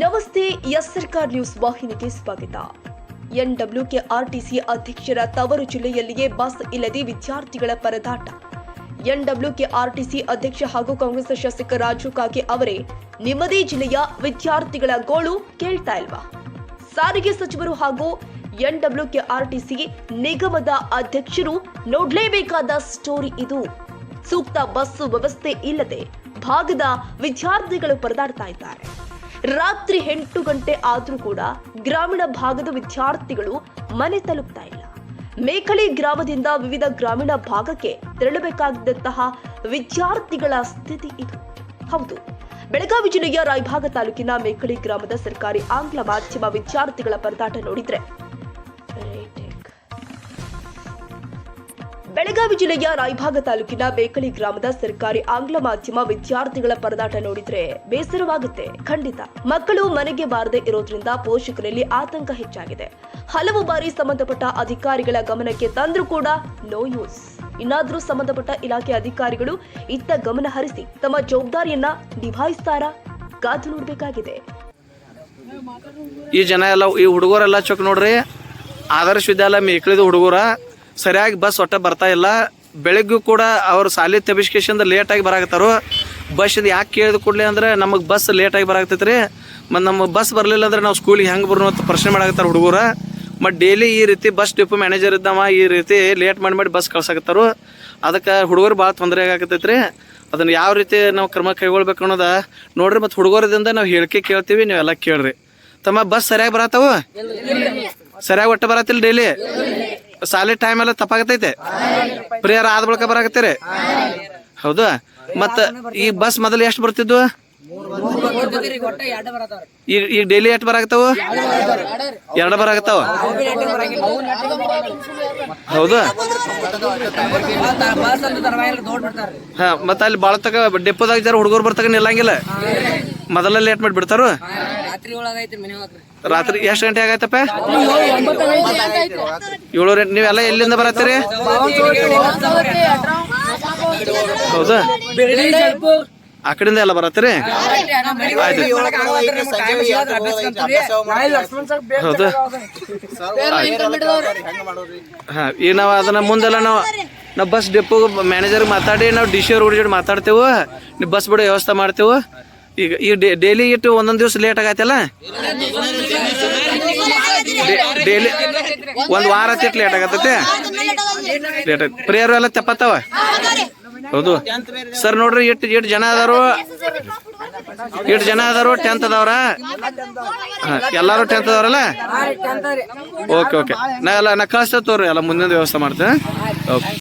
ನಮಸ್ತೆ, ಎಸ್ ಸರ್ಕಾರ್ ನ್ಯೂಸ್ ವಾಹಿನಿಗೆ ಸ್ವಾಗತ. ಎನ್ಡಬ್ಲ್ಯೂಕೆ ಆರ್ಟಿಸಿ ಅಧ್ಯಕ್ಷರ ತವರು ಜಿಲ್ಲೆಯಲ್ಲಿಯೇ ಬಸ್ ಇಲ್ಲದೆ ವಿದ್ಯಾರ್ಥಿಗಳ ಪರದಾಟ. ಎನ್ಡಬ್ಲ್ಯೂಕೆ ಆರ್ಟಿಸಿ ಅಧ್ಯಕ್ಷ ಹಾಗೂ ಕಾಂಗ್ರೆಸ್ ಶಾಸಕ ರಾಜು ಕಾಗೆ ಅವರೇ, ನಿಮ್ಮದೇ ಜಿಲ್ಲೆಯ ವಿದ್ಯಾರ್ಥಿಗಳ ಗೋಳು ಕೇಳ್ತಾ ಇಲ್ವಾ? ಸಾರಿಗೆ ಸಚಿವರು ಹಾಗೂ ಎನ್ಡಬ್ಲ್ಯೂಕೆ ಆರ್ಟಿಸಿ ನಿಗಮದ ಅಧ್ಯಕ್ಷರು ನೋಡ್ಲೇಬೇಕಾದ ಸ್ಟೋರಿ ಇದು. ಸೂಕ್ತ ಬಸ್ ವ್ಯವಸ್ಥೆ ಇಲ್ಲದೆ ಭಾಗದ ವಿದ್ಯಾರ್ಥಿಗಳು ಪರದಾಡ್ತಾ ಇದ್ದಾರೆ. ರಾತ್ರಿ ಎಂಟು ಗಂಟೆ ಆದರೂ ಕೂಡ ಗ್ರಾಮೀಣ ಭಾಗದ ವಿದ್ಯಾರ್ಥಿಗಳು ಮನೆ ತಲುಪ್ತಾ ಇಲ್ಲ ಮೇಕಳಿ ಗ್ರಾಮದಿಂದ ವಿವಿಧ ಗ್ರಾಮೀಣ ಭಾಗಕ್ಕೆ ತೆರಳಬೇಕಾಗಿದ್ದಂತಹ ವಿದ್ಯಾರ್ಥಿಗಳ ಸ್ಥಿತಿ ಇದು ಹೌದು, ಬೆಳಗಾವಿ ಜಿಲ್ಲೆಯ ರಾಯಭಾಗ ತಾಲೂಕಿನ ಮೇಕಳಿ ಗ್ರಾಮದ ಸರ್ಕಾರಿ ಆಂಗ್ಲ ಮಾಧ್ಯಮ ವಿದ್ಯಾರ್ಥಿಗಳ ಪರದಾಟ ನೋಡಿದ್ರೆ. ಬೆಳಗಾವಿ ಜಿಲ್ಲೆಯ ರಾಯಭಾಗ ತಾಲೂಕಿನ ಬೇಕಳಿ ಗ್ರಾಮದ ಸರ್ಕಾರಿ ಆಂಗ್ಲ ಮಾಧ್ಯಮ ವಿದ್ಯಾರ್ಥಿಗಳ ಪರದಾಟ ನೋಡಿದ್ರೆ ಬೇಸರವಾಗುತ್ತೆ. ಖಂಡಿತ. ಮಕ್ಕಳು ಮನೆಗೆ ಬಾರದೆ ಇರೋದ್ರಿಂದ ಪೋಷಕರಲ್ಲಿ ಆತಂಕ ಹೆಚ್ಚಾಗಿದೆ. ಹಲವು ಬಾರಿ ಸಂಬಂಧಪಟ್ಟ ಅಧಿಕಾರಿಗಳ ಗಮನಕ್ಕೆ ತಂದ್ರೂ ಕೂಡ ನೋ ಯೂಸ್ ಇನ್ನಾದರೂ ಸಂಬಂಧಪಟ್ಟ ಇಲಾಖೆ ಅಧಿಕಾರಿಗಳು ಇತ್ತ ಗಮನ ಹರಿಸಿ ತಮ್ಮ ಜವಾಬ್ದಾರಿಯನ್ನ ನಿಭಾಯಿಸ್ತಾರಾ? ಕಾದು ನೋಡಬೇಕಾಗಿದೆ. ಈ ಜನ ಎಲ್ಲ, ಈ ಹುಡುಗರೆಲ್ಲ ಚೊಕ್ ನೋಡ್ರಿ, ಆದರ್ಶ ವಿದ್ಯಾಲಯ ಮೇಕಳಿದ ಹುಡುಗರ ಸರಿಯಾಗಿ ಬಸ್ ಒಟ್ಟ ಬರ್ತಾ ಇಲ್ಲ. ಬೆಳಗ್ಗೂ ಕೂಡ ಅವ್ರು ಸಾಲಿ ತೆಬಿಸ್ಕೇಶನ್ ಲೇಟಾಗಿ ಬರಾಕತ್ತಾರು. ಬಸ್ ಇದು ಯಾಕೆ ಕೇಳಿದ ಕೂಡಲೇ ಅಂದ್ರೆ ನಮಗೆ ಬಸ್ ಲೇಟಾಗಿ ಬರಾಕತ್ತೈತೆ ರೀ ಮತ್ತು ನಮ್ಮ ಬಸ್ ಬರಲಿಲ್ಲ ಅಂದ್ರೆ ನಾವು ಸ್ಕೂಲಿಗೆ ಹೆಂಗೆ ಬರೋಣ ಅಂತ ಪ್ರಶ್ನೆ ಮಾಡಾಕತ್ತಾರ ಹುಡುಗರ. ಮತ್ತು ಡೈಲಿ ಈ ರೀತಿ ಬಸ್ ಡಿಪೋ ಮ್ಯಾನೇಜರ್ ಇದ್ದಾವ, ಈ ರೀತಿ ಲೇಟ್ ಮಾಡಿ ಮಾಡಿ ಬಸ್ ಕಳ್ಸಾಕತ್ತಾರು. ಅದಕ್ಕೆ ಹುಡುಗರು ಭಾಳ ತೊಂದರೆ ಆಗಾಕತ್ತೈತೆ ರೀ ಅದನ್ನು ಯಾವ ರೀತಿ ನಾವು ಕ್ರಮ ಕೈಗೊಳ್ಬೇಕು ಅನ್ನೋದ ನೋಡ್ರಿ, ಮತ್ತು ಹುಡುಗರದಿಂದ ನಾವು ಹೇಳಿಕೆ ಕೇಳ್ತೀವಿ, ನೀವೆಲ್ಲ ಕೇಳ್ರಿ. ತಮ್ಮ ಬಸ್ ಸರಿಯಾಗಿ ಬರತ್ತಾವ? ಸರಿಯಾಗಿ ಒಟ್ಟು ಬರತ್ತಿಲ್ಲ ಡೈಲಿ ಸಾಲಿ ಟೈಮ್ ಎಲ್ಲ ತಪ್ಪಾಗತೈತೆ. ಪ್ರೇಯರ್ ಆದ ಬಳಿಕ ಬರಾಕತ್ತೀರಿ? ಹೌದಾ? ಮತ್ತ ಈ ಬಸ್ ಮೊದಲು ಎಷ್ಟು ಬರ್ತಿದ್ವು? ಈಗ ಡೈಲಿ ಎಷ್ಟು ಬರಾಕತ್ತಾವ? ಎರಡು ಬರಾಕತ್ತಾವ? ಹೌದಾ? ಹಾ, ಮತ್ತ ಅಲ್ಲಿ ಬಾಳ ತಕ ಡೆಪೋದಾಗ ಹುಡುಗರು ಬರ್ತಾಗ ನಿಲ್ಲಂಗಿಲ್ಲ. ಮೊದಲ ಲೇಟ್ ಮಾಡಿ ಬಿಡ್ತಾರು? ರಾತ್ರಿ ಎಷ್ಟು ಗಂಟೆ ಆಗೈತಪ್ಪ? ಏಳು ನೀವೆಲ್ಲ ಎಲ್ಲಿಂದ ಬರತ್ತೀರಿ? ಹೌದಾ? ಆ ಕಡೆಯಿಂದ ಎಲ್ಲ ಬರತ್ತೀರಿ? ಹೌದಾ? ಹಾ ಈಗ ನಾವು ಅದನ್ನ ಮುಂದೆಲ್ಲ ನಾವು ನಾವು ಬಸ್ ಡೆಪೋ ಮ್ಯಾನೇಜರ್ ಮಾತಾಡಿ, ನಾವು ಡಿ ಸಿ ಅವ್ರ ಹುಡುಗಿ ಮಾತಾಡ್ತೇವೆ. ನೀವು ಬಸ್ ಬಿಡೋ ವ್ಯವಸ್ಥೆ ಮಾಡ್ತೇವೆ. ಈಗ ಈ ಡೈಲಿ ಇಟ್ಟು ಒಂದೊಂದು ದಿವಸ ಲೇಟ್ ಆಗತ್ತಲ್ಲ ಡೈಲಿ ಒಂದು ವಾರ ತಿಟ್ಟು ಲೇಟ್ ಆಗತ್ತೆ ಲೇಟ್ ಆಗ ಪ್ರೇಯರ್ ಎಲ್ಲ ತಪ್ಪತ್ತವ? ಹೌದು. ಸರ್ ನೋಡ್ರಿ ಎಷ್ಟು ಎಷ್ಟು ಜನ ಅದಾರು? ಎಷ್ಟು ಜನ ಅದಾರು? ಟೆಂತ್ ಅದಾವ್ರ? ಹಾ, ಎಲ್ಲಾರು ಟೆಂತ್ ಅದಾವ್ರಲ್ಲ ಓಕೆ ಓಕೆ ನಾ ಎಲ್ಲ ನಾ ಕಳಿಸ್ತೇವೆ ತೋರಿ ಎಲ್ಲ ಮುಂದಿನ ವ್ಯವಸ್ಥೆ ಮಾಡ್ತೇನೆ ಓಕೆ